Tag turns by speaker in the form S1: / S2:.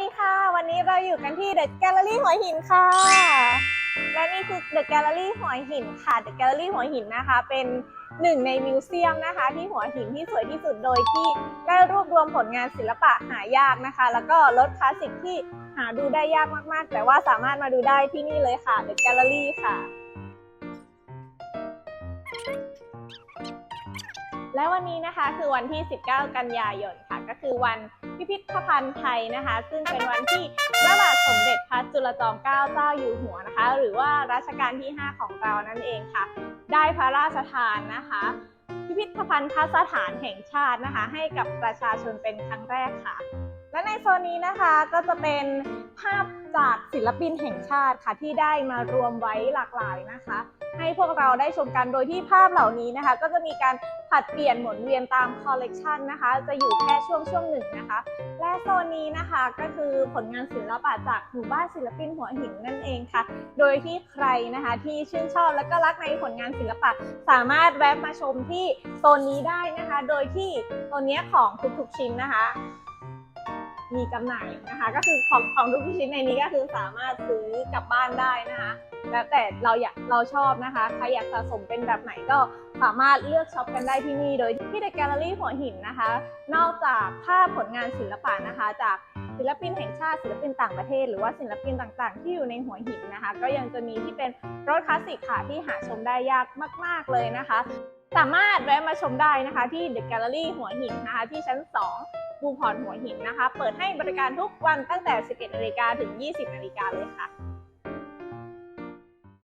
S1: ดีค่ะ วันนี้เราอยู่กันที่เดอะแกลเลอรี่หัวหินค่ะ และนี่คือเดอะแกลเลอรี่หัวหินค่ะเดอะแกลเลอรี่หัวหินนะคะ เป็นหนึ่งในมิวเซียมนะคะ ที่หัวหินที่สวยที่สุดโดยที่ได้รวบรวมผลงานศิลปะหายากนะคะ แล้วก็รถคลาสสิกที่หาดูได้ยากมากๆ แต่ว่าสามารถมาดูได้ที่นี่เลยค่ะเดอะแกลเลอรี่ค่ะ และวันนี้นะคะคือวันที่ 19 กันยายนค่ะ ก็คือวันพิพิธภัณฑ์ไทยนะคะ ซึ่งเป็นวันที่พระบาทสมเด็จพระจุลจอมเกล้าเจ้าอยู่หัวนะคะ หรือว่ารัชกาลที่ 5 ของเรานั่นเองค่ะ ได้พระราชทานนะคะ พิพิธภัณฑ์สถานแห่งชาตินะคะ ให้กับประชาชนเป็นครั้งแรกค่ะ และในโซนนี้นะคะก็จะเป็นภาพจากศิลปินแห่งชาติค่ะที่ได้มารวมไว้หลากหลายนะคะ ให้พวกเราได้ชมกันโดยที่ภาพเหล่านี้นะคะ ก็จะมีการ ผลัดเปลี่ยนหมุนเวียนตามคอลเลกชันนะคะ จะอยู่แค่ช่วงช่วงหนึ่งนะคะ และโซนนี้นะคะก็คือผลงานศิลปะจากหมู่บ้านศิลปินหัวหินนั่นเองค่ะ โดยที่ใครนะคะที่ชื่นชอบและก็รักในผลงานศิลปะ สามารถแวะมาชมที่โซนนี้ได้นะคะ โดยที่โซนเนี้ยของทุกๆชิ้นนะคะมีจำหน่ายนะคะ ก็คือของของทุกชิ้นในนี้ก็คือสามารถซื้อกลับบ้านได้นะคะ แล้วแต่เราอยากเราชอบนะคะ ใครอยากสะสมเป็นแบบไหนก็ สามารถเลือกช็อปกันได้ที่นี่ โดยที่ The Gallery หัวหินนะคะ นอกจากภาพผลงานศิลปะนะคะ จากศิลปินแห่งชาติศิลปินต่างประเทศ หรือว่าศิลปินต่างๆ ที่อยู่ในหัวหินนะคะ ก็ยังจะมีที่เป็นรถคลาสสิกค่ะที่หาชมได้ยากมาก ๆเลยนะคะ สามารถแวะมาชมได้นะคะที่ The Gallery หัวหินนะคะที่ชั้น 2 บูพอร์ตหัวหินนะคะ เปิดให้บริการทุกวันตั้งแต่ 11นาฬิกาถึง 20นาฬิกาเลยค่ะ